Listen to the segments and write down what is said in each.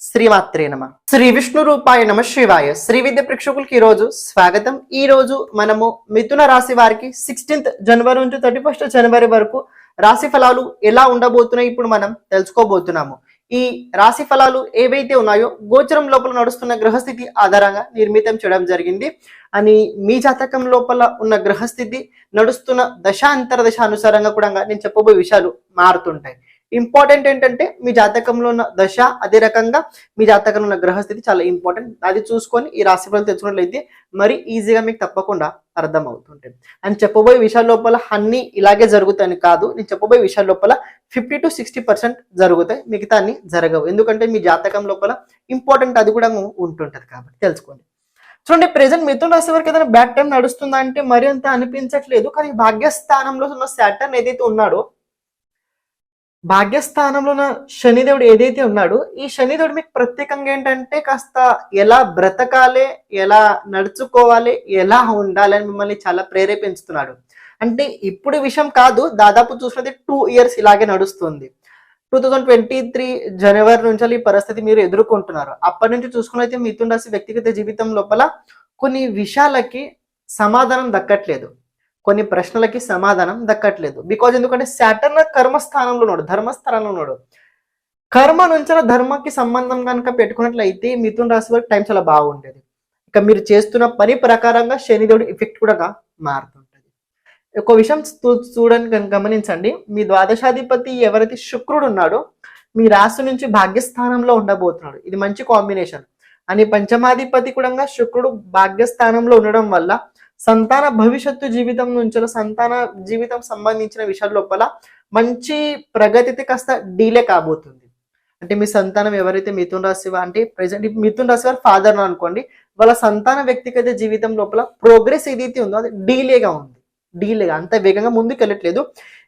శ్రీమాత్రే నమ. శ్రీ విష్ణు రూపాయ నమ శివాయ. శ్రీ విద్య ప్రేక్షకులకి ఈ రోజు స్వాగతం. ఈ రోజు మనము మిథున రాశి వారికి సిక్స్టీన్త్ జనవరి నుంచి థర్టీ ఫస్ట్ జనవరి వరకు రాశి ఫలాలు ఎలా ఉండబోతున్నాయి ఇప్పుడు మనం తెలుసుకోబోతున్నాము. ఈ రాశి ఫలాలు ఏవైతే ఉన్నాయో గోచరం లోపల నడుస్తున్న గ్రహస్థితి ఆధారంగా నిర్మితం చేయడం జరిగింది. అని మీ జాతకం లోపల ఉన్న గ్రహస్థితి నడుస్తున్న దశ అంతర్దశ అనుసారంగా కూడా నేను చెప్పబోయే విషయాలు మారుతుంటాయి. ఇంపార్టెంట్ ఏంటంటే మీ జాతకంలో ఉన్న దశ అదే రకంగా మీ జాతకంలో ఉన్న గ్రహస్థితి చాలా ఇంపార్టెంట్. అది చూసుకొని ఈ రాశి ఫలాలు తెలుసుకున్నట్లయితే మరి ఈజీగా మీకు తప్పకుండా అర్థం అవుతుంటుంది. అని చెప్పబోయే విషయాల లోపల అన్ని ఇలాగే జరుగుతాయని కాదు. నేను చెప్పబోయే విషయాల లోపల ఫిఫ్టీ టు సిక్స్టీ పర్సెంట్ జరుగుతాయి. మిగతా అన్ని జరగవు. ఎందుకంటే మీ జాతకం లోపల ఇంపార్టెంట్ అది కూడా ఉంటుంటది కాబట్టి తెలుసుకోండి. చూడండి ప్రెసెంట్ మిథున రాశి వరకు ఏదైనా బ్యాడ్ టైం నడుస్తుందా అంటే మరి అంత అనిపించట్లేదు. కానీ భాగ్యస్థానంలో ఉన్న శాటర్న్ ఏదైతే ఉన్నాడో భాగ్యస్థానంలో శనిదేవుడు ఏదైతే ఉన్నాడో ఈ శనిదేవుడు మీకు ప్రత్యేకంగా ఏంటంటే కాస్త ఎలా బ్రతకాలి ఎలా నడుచుకోవాలి ఎలా ఉండాలి అని మిమ్మల్ని చాలా ప్రేరేపించుతున్నాడు. అంటే ఇప్పుడు విషయం కాదు దాదాపు చూసినది టూ ఇయర్స్ ఇలాగే నడుస్తుంది. టూ థౌజండ్ ట్వంటీ త్రీ జనవరి నుంచి ఈ పరిస్థితి మీరు ఎదుర్కొంటున్నారు. అప్పటి నుంచి చూసుకున్నైతే మిథున్ రాశి వ్యక్తిగత జీవితం లోపల కొన్ని విషయాలకి సమాధానం దక్కట్లేదు. కొన్ని ప్రశ్నలకి సమాధానం దక్కట్లేదు. బికాజ్ ఎందుకంటే సాటర్న్ కర్మస్థానంలో ఉన్నాడు ధర్మస్థానంలో ఉన్నాడు. కర్మ నుంచి ధర్మకి సంబంధం కనుక పెట్టుకున్నట్లయితే మిథున్ రాశి వరకు టైం చాలా బాగుండేది. ఇక మీరు చేస్తున్న పని ప్రకారంగా శనిదేవుడి ఎఫెక్ట్ కూడా మారుతుంటది. ఒక విషయం చూడని గమనించండి. మీ ద్వాదశాధిపతి ఎవరైతే శుక్రుడు ఉన్నాడో మీ రాశి నుంచి భాగ్యస్థానంలో ఉండబోతున్నాడు. ఇది మంచి కాంబినేషన్ అని పంచమాధిపతి కూడా శుక్రుడు భాగ్యస్థానంలో ఉండడం వల్ల సంతాన భవిష్యత్తు జీవితం నుంచి సంతాన జీవితం సంబంధించిన విషయాల లోపల మంచి ప్రగతి అయితే కాస్త డీలే కాబోతుంది. అంటే మీ సంతానం ఎవరైతే మిథున్ రాశి అంటే ప్రజెంట్ మిథున్ రాశి వారి ఫాదర్ అనుకోండి వాళ్ళ సంతాన వ్యక్తిగత జీవితం లోపల ప్రోగ్రెస్ ఏదైతే ఉందో అది డీలేగా ఉంది. డీలేగా అంత వేగంగా ముందుకు వెళ్ళట్లేదు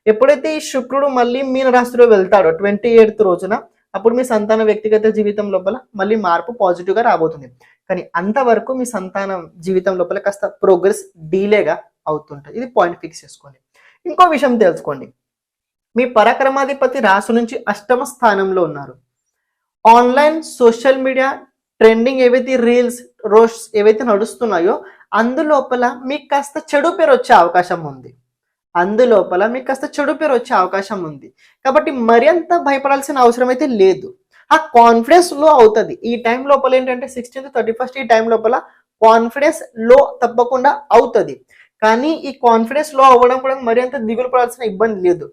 ఎప్పుడైతే ఈ శుక్రుడు మళ్ళీ మీన రాశిలో వెళ్తాడో ట్వంటీ ఎయిత్ రోజున అప్పుడు మీ సంతాన వ్యక్తిగత జీవితం లోపల మళ్ళీ మార్పు పాజిటివ్గా రాబోతుంది. కానీ అంతవరకు మీ సంతానం జీవితం లోపల కాస్త ప్రోగ్రెస్ డీలేగా అవుతుంటుంది. ఇది పాయింట్ ఫిక్స్ చేసుకోండి. ఇంకో విషయం తెలుసుకోండి. మీ పరాక్రమాధిపతి రాశి నుంచి అష్టమ స్థానంలో ఉన్నారు. ఆన్లైన్ సోషల్ మీడియా ట్రెండింగ్ ఏవైతే రీల్స్ రోస్ ఏవైతే నడుస్తున్నాయో అందులోపల మీకు కాస్త చెడు పేరు వచ్చే అవకాశం ఉంది. అందులోపల మీకు కాస్త చెడు పేరు వచ్చే అవకాశం ఉంది. కాబట్టి మరింత భయపడాల్సిన అవసరం అయితే లేదు. ఆ కాన్ఫిడెన్స్లో అవుతుంది. ఈ టైం లోపల ఏంటంటే సిక్స్టీన్త్ థర్టీ ఫస్ట్ ఈ టైం లోపల కాన్ఫిడెన్స్లో తప్పకుండా అవుతుంది. కానీ ఈ కాన్ఫిడెన్స్లో అవ్వడం కూడా మరింత దిగులు పడాల్సిన ఇబ్బంది లేదు.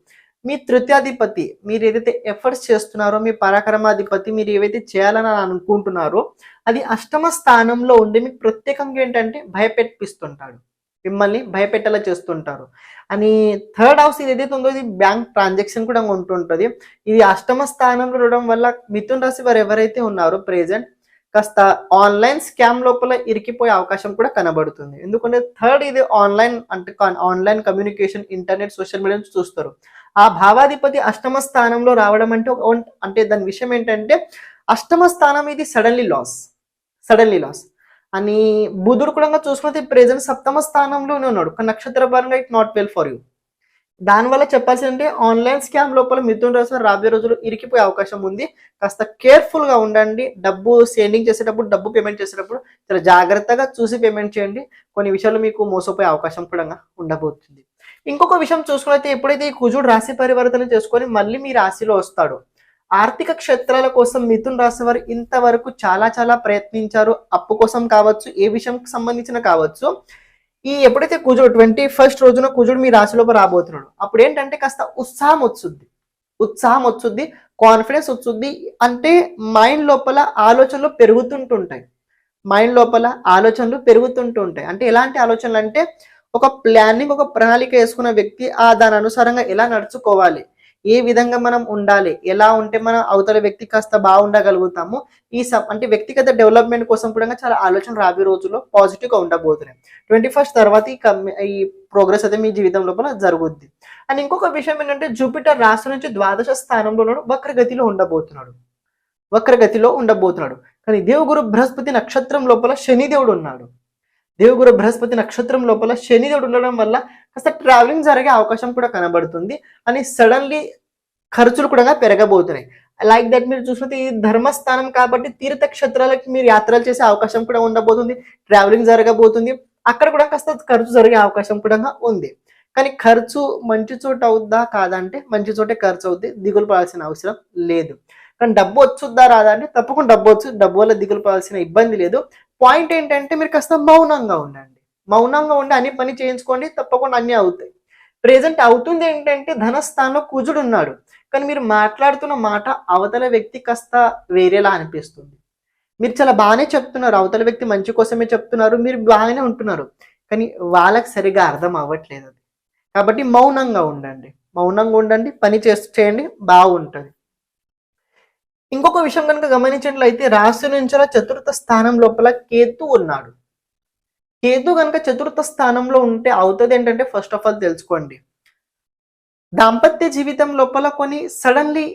మీ తృతీయాధిపతి మీరు ఏదైతే ఎఫర్ట్స్ చేస్తున్నారో మీ పరాక్రమాధిపతి మీరు ఏవైతే చేయాలని అనుకుంటున్నారో అది అష్టమ స్థానంలో ఉండి మీకు ప్రత్యేకంగా ఏంటంటే భయపెట్టిస్తుంటాడు. మిమ్మల్ని భయపెట్టేలా చేస్తుంటారు. అని థర్డ్ హౌస్ ఇది ఏదైతే ఉందో ఇది బ్యాంక్ ట్రాన్సాక్షన్ కూడా ఉంటుంటుంది. ఇది అష్టమ స్థానంలో ఉండడం వల్ల మిథున్ రాశి వారు ఎవరైతే ఉన్నారో ప్రెజెంట్ కాస్త ఆన్లైన్ స్కామ్ లోపల ఇరికిపోయే అవకాశం కూడా కనబడుతుంది. ఎందుకంటే థర్డ్ ఇది ఆన్లైన్ అంటే online communication internet social media చూస్తారు. ఆ భావాధిపతి అష్టమ స్థానంలో రావడం అంటే అంటే దాని విషయం ఏంటంటే అష్టమ స్థానం ఇది సడన్లీ లాస్. Suddenly loss. అని బుధుడు కూడా చూసుకుంటే ప్రెజెంట్ సప్తమ స్థానంలోనే ఉన్నాడు. నక్షత్ర పరంగా it not well for you దానివల్ల చెప్పాల్సిందంటే ఆన్లైన్ స్కామ్ లోపల మిథున రాశి రాబోయే రోజులు ఇరికిపోయే అవకాశం ఉంది. కాస్త కేర్ఫుల్గా ఉండండి. డబ్బు సెండింగ్ చేసేటప్పుడు డబ్బు పేమెంట్ చేసేటప్పుడు చాలా జాగ్రత్తగా చూసి పేమెంట్ చేయండి. కొన్ని విషయాలు మీకు మోసపోయే అవకాశం కూడా ఉండబోతుంది. ఇంకొక విషయం చూసుకున్నైతే ఎప్పుడైతే ఈ కుజుడు రాశి పరివర్తన చేసుకొని మళ్ళీ మీ రాశిలో వస్తాడు ఆర్థిక క్షేత్రాల కోసం మిథున్ రాశి వారు ఇంతవరకు చాలా చాలా ప్రయత్నించారు. అప్పు కోసం కావచ్చు ఏ విషయంకి సంబంధించిన కావచ్చు. ఈ ఎప్పుడైతే కుజుడు ట్వంటీ ఫస్ట్ రోజున కుజుడు మీ రాశిలోపు రాబోతున్నాడు. అప్పుడు ఏంటంటే కాస్త ఉత్సాహం వచ్చుద్ది. ఉత్సాహం వచ్చుద్ది కాన్ఫిడెన్స్ వచ్చుద్ది. అంటే మైండ్ లోపల ఆలోచనలు పెరుగుతుంటుంటాయి. మైండ్ లోపల ఆలోచనలు పెరుగుతుంటూ ఉంటాయి అంటే ఎలాంటి ఆలోచనలు అంటే ఒక ప్లానింగ్ ఒక ప్రణాళిక వేసుకున్న వ్యక్తి ఆ దాని అనుసారంగా ఎలా నడుచుకోవాలి? ఏ విధంగా మనం ఉండాలి? ఎలా ఉంటే మనం అవతల వ్యక్తి కాస్త బాగుండగలుగుతాము? ఈ అంటే వ్యక్తిగత డెవలప్మెంట్ కోసం కూడా చాలా ఆలోచన రాబోయే రోజుల్లో పాజిటివ్గా ఉండబోతున్నాయి. ట్వంటీ ఫస్ట్ తర్వాత ఈ ఈ ప్రోగ్రెస్ అయితే మీ జీవితం లోపల జరుగుద్ది. అండ్ ఇంకొక విషయం ఏంటంటే జూపిటర్ రాశి నుంచి ద్వాదశ స్థానంలో ఉన్నాడు వక్రగతిలో ఉండబోతున్నాడు. వక్రగతిలో ఉండబోతున్నాడు. కానీ దేవుగురు బృహస్పతి నక్షత్రం లోపల శనిదేవుడు ఉన్నాడు. దేవుగురు బృహస్పతి నక్షత్రం లోపల శనిదేవుడు ఉండడం వల్ల కాస్త ట్రావెలింగ్ జరిగే అవకాశం కూడా కనబడుతుంది. అని సడన్లీ ఖర్చులు కూడా పెరగబోతున్నాయి. లైక్ దట్ మీరు చూసినట్టు ఈ ధర్మస్థానం కాబట్టి తీర్థక్షేత్రాలకి మీరు యాత్రలు చేసే అవకాశం కూడా ఉండబోతుంది. ట్రావెలింగ్ జరగబోతుంది. అక్కడ కూడా కాస్త ఖర్చు జరిగే అవకాశం కూడా ఉంది. కానీ ఖర్చు మంచి చోట అవుద్దా కాదంటే మంచి చోటే ఖర్చు అవుద్ది. దిగులు పడాల్సిన అవసరం లేదు. కానీ డబ్బు వచ్చుద్దా రాదా అంటే తప్పకుండా డబ్బు వచ్చు డబ్బు వల్ల దిగులు పడాల్సిన ఇబ్బంది లేదు. పాయింట్ ఏంటంటే మీరు కాస్త మౌనంగా ఉండండి. మౌనంగా ఉండి అన్ని పని చేయించుకోండి తప్పకుండా అన్ని అవుతాయి. ప్రెజెంట్ అవుతుంది ఏంటంటే ధనస్థానంలో కుజుడు ఉన్నాడు. కానీ మీరు మాట్లాడుతున్న మాట అవతల వ్యక్తి కాస్త వేరేలా అనిపిస్తుంది. మీరు చాలా బాగానే చెప్తున్నారు. అవతల వ్యక్తి మంచి కోసమే చెప్తున్నారు. మీరు బాగానే ఉంటున్నారు. కానీ వాళ్ళకి సరిగా అర్థం అవ్వట్లేదు అది. కాబట్టి మౌనంగా ఉండండి. మౌనంగా ఉండండి. పని చేస్తూ చేయండి. బాగుంటుంది. ఇంకొక విషయం కనుక గమనించినట్లయితే రాశి నుంచి చతుర్థ స్థానం లోపల కేతు ఉన్నాడు. కేతు కనుక చతుర్థ స్థానంలో ఉంటే అవుతుంది ఏంటంటే ఫస్ట్ ఆఫ్ ఆల్ తెలుసుకోండి. దాంపత్య జీవితం లోపల కొన్ని సడన్లీ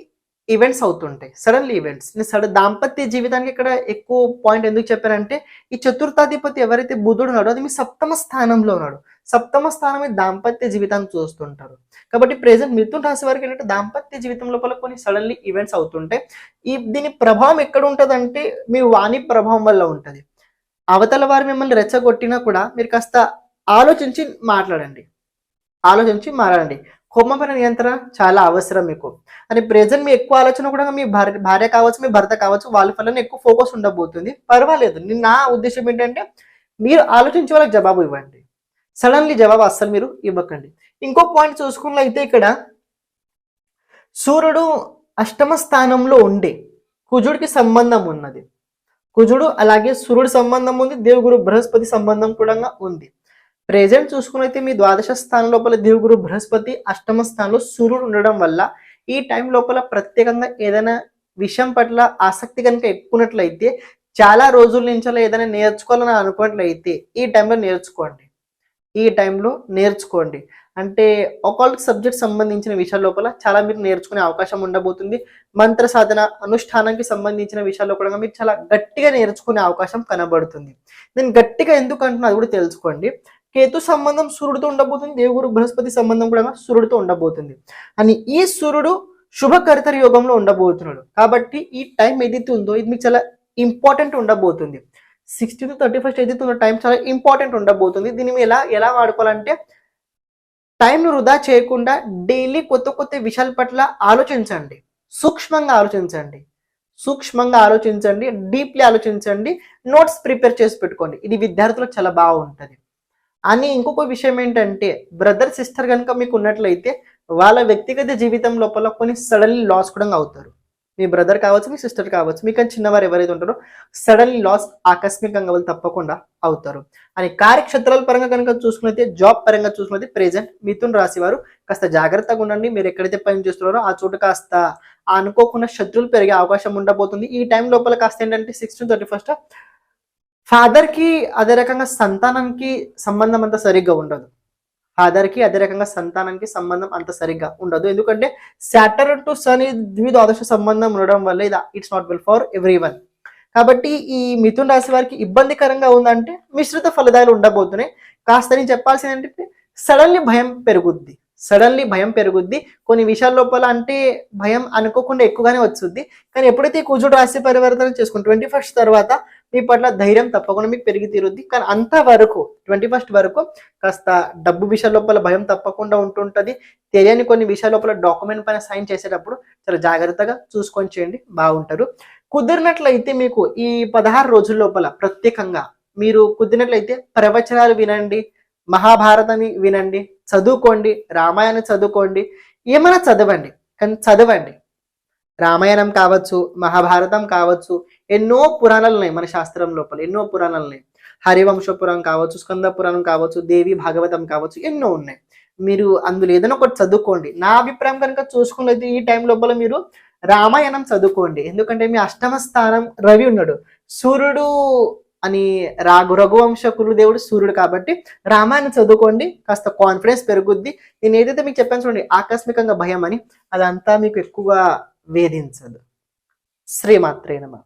ఈవెంట్స్ అవుతుంటాయి. సడన్లీ ఈవెంట్స్ నేను సడన్ దాంపత్య జీవితానికి ఇక్కడ ఎక్కువ పాయింట్ ఎందుకు చెప్పారంటే ఈ చతుర్థాధిపతి ఎవరైతే బుధుడు ఉన్నాడో అది మీ సప్తమ స్థానంలో ఉన్నాడు. సప్తమ స్థానం దాంపత్య జీవితాన్ని చూస్తుంటారు. కాబట్టి ప్రెసెంట్ మిథున్ రాశి వారికి ఏంటంటే దాంపత్య జీవితం లోపల కొన్ని సడన్లీ ఈవెంట్స్ అవుతుంటాయి. ఈ దీని ప్రభావం ఎక్కడ ఉంటుంది మీ వాణి ప్రభావం వల్ల ఉంటుంది. అవతల వారు మిమ్మల్ని రెచ్చగొట్టినా కూడా మీరు కాస్త ఆలోచించి మాట్లాడండి. ఆలోచించి మాట్లాడండి. హోమపర నియంత్రణ చాలా అవసరం మీకు అని ప్రెజెంట్ మీ ఎక్కువ ఆలోచన కూడా మీ భార్య భార్య కావచ్చు మీ భర్త కావచ్చు వాళ్ళ వల్ల ఎక్కువ ఫోకస్ ఉండబోతుంది. పర్వాలేదు. నేను నా ఉద్దేశం ఏంటంటే మీరు ఆలోచించే వాళ్ళకి జవాబు ఇవ్వండి. సడన్లీ జవాబు అస్సలు మీరు ఇవ్వకండి. ఇంకో పాయింట్ చూసుకున్నట్లయితే ఇక్కడ సూర్యుడు అష్టమ స్థానంలో ఉండే కుజుడికి సంబంధం ఉన్నది. కుజుడు అలాగే సూర్యుడు సంబంధం ఉంది దేవుగురు బృహస్పతి సంబంధం కూడా ఉంది. ప్రెజెంట్ చూసుకున్నైతే మీ ద్వాదశ స్థానం లోపల దేవుగురు బృహస్పతి అష్టమ స్థానంలో సూర్యుడు ఉండడం వల్ల ఈ టైం లోపల ప్రత్యేకంగా ఏదైనా విషయం పట్ల ఆసక్తి కనుక ఎక్కున్నట్లయితే చాలా రోజుల నుంచి ఏదైనా నేర్చుకోవాలని అనుకున్నట్లయితే ఈ టైంలో నేర్చుకోండి. ఈ టైంలో నేర్చుకోండి. అంటే ఒకాల్ట్ సబ్జెక్ట్ సంబంధించిన విషయాల లోపల చాలా మీరు నేర్చుకునే అవకాశం ఉండబోతుంది. మంత్ర సాధన అనుష్ఠానానికి సంబంధించిన విషయాల్లో కూడా మీరు చాలా గట్టిగా నేర్చుకునే అవకాశం కనబడుతుంది. నేను గట్టిగా ఎందుకు అంటున్నా అది కూడా తెలుసుకోండి. కేతు సంబంధం సూర్యుడితో ఉండబోతుంది దేవుడు బృహస్పతి సంబంధం కూడా సూర్యుడితో ఉండబోతుంది. అని ఈ సూర్యుడు శుభకర్తరి యోగంలో ఉండబోతున్నాడు. కాబట్టి ఈ టైం ఏదైతే ఉందో ఇది మీకు చాలా ఇంపార్టెంట్ ఉండబోతుంది. సిక్స్టీన్త్ థర్టీ ఫస్ట్ ఏదైతే ఉన్న టైం చాలా ఇంపార్టెంట్ ఉండబోతుంది. దీన్ని ఎలా ఎలా వాడుకోవాలంటే టైం వృధా చేయకుండా డైలీ కొత్త కొత్త విషయాల పట్ల ఆలోచించండి. సూక్ష్మంగా ఆలోచించండి. సూక్ష్మంగా ఆలోచించండి డీప్లీ ఆలోచించండి నోట్స్ ప్రిపేర్ చేసి పెట్టుకోండి. ఇది విద్యార్థులకు చాలా బాగుంటుంది. అని ఇంకొక విషయం ఏంటంటే బ్రదర్ సిస్టర్ కనుక మీకు ఉన్నట్లయితే వాళ్ళ వ్యక్తిగత జీవితం లోపల కొన్ని సడన్లీ లాస్ కూడా అవుతారు. మీ బ్రదర్ కావచ్చు మీ సిస్టర్ కావచ్చు మీకు చిన్నవారు ఎవరైతే ఉంటారో సడన్లీ లాస్ ఆకస్మికంగా వాళ్ళు తప్పకుండా అవుతారు. అని కార్యక్షేత్రాల పరంగా కనుక చూసుకున్నైతే జాబ్ పరంగా చూసుకున్నైతే ప్రెజెంట్ మిథున్ రాశి వారు కాస్త జాగ్రత్తగా ఉండండి. మీరు ఎక్కడైతే పని చేస్తున్నారో ఆ చోటు కాస్త అనుకోకుండా శత్రువులు పెరిగే అవకాశం ఉండబోతుంది. ఈ టైం లోపల కాస్త ఏంటంటే సిక్స్టీన్ థర్టీ ఫస్ట్ ఫాదర్కి అదే రకంగా సంతానానికి సంబంధం అంత సరిగ్గా ఉండదు. ఫాదర్కి అదే రకంగా సంతానానికి సంబంధం అంత సరిగ్గా ఉండదు. ఎందుకంటే సాటర్న్ టు సన్ ద్విద్వాదశ సంబంధం ఉండడం వల్ల ఇది it's not well for every one కాబట్టి ఈ మిథున్ రాశి వారికి ఇబ్బందికరంగా ఉందంటే మిశ్రిత ఫలితాలు ఉండబోతున్నాయి. కాస్త నేను చెప్పాల్సింది ఏంటంటే సడన్లీ భయం పెరుగుద్ది. సడన్లీ భయం పెరుగుద్ది. కొన్ని విషయాల లోపల అంటే భయం అనుకోకుండా ఎక్కువగానే వచ్చుద్ది. కానీ ఎప్పుడైతే కూజుడు రాశి పరివర్తన చేసుకుని ట్వంటీ ఫస్ట్ తర్వాత మీ పట్ల ధైర్యం తప్పకుండా మీకు పెరిగి తీరుద్ది కానీ అంతవరకు ట్వంటీ ఫస్ట్ వరకు కాస్త డబ్బు విషయాల లోపల భయం తప్పకుండా ఉంటుంటుంది. తెలియని కొన్ని విషయాల లోపల డాక్యుమెంట్ పైన సైన్ చేసేటప్పుడు చాలా జాగ్రత్తగా చూసుకొని చేయండి. బాగుంటారు. కుదిరినట్లయితే మీకు ఈ పదహారు రోజుల లోపల ప్రత్యేకంగా మీరు కుదిరినట్లయితే ప్రవచనాలు వినండి మహాభారతాన్ని వినండి చదువుకోండి రామాయణం చదువుకోండి ఏమైనా చదవండి. కానీ చదవండి. రామాయణం కావచ్చు మహాభారతం కావచ్చు ఎన్నో పురాణాలు ఉన్నాయి మన శాస్త్రం లోపల ఎన్నో పురాణాలు ఉన్నాయి హరివంశ పురాణం కావచ్చు స్కంద పురాణం కావచ్చు దేవి భాగవతం కావచ్చు ఎన్నో ఉన్నాయి. మీరు అందులో ఏదైనా ఒకటి చదువుకోండి. నా అభిప్రాయం కనుక చూసుకున్నది ఈ టైం లోపల మీరు రామాయణం చదువుకోండి. ఎందుకంటే మీ అష్టమ స్థానం రవి ఉన్నాడు. సూర్యుడు అని రాఘు రఘువంశ దేవుడు సూర్యుడు కాబట్టి రామాయణం చదువుకోండి. కాస్త కాన్ఫిడెన్స్ పెరుగుద్ది. నేను ఏదైతే మీకు చెప్పాను చూడండి ఆకస్మికంగా భయం అని. అదంతా మీకు ఎక్కువగా వేధించదు. శ్రీమాత్రే నమ.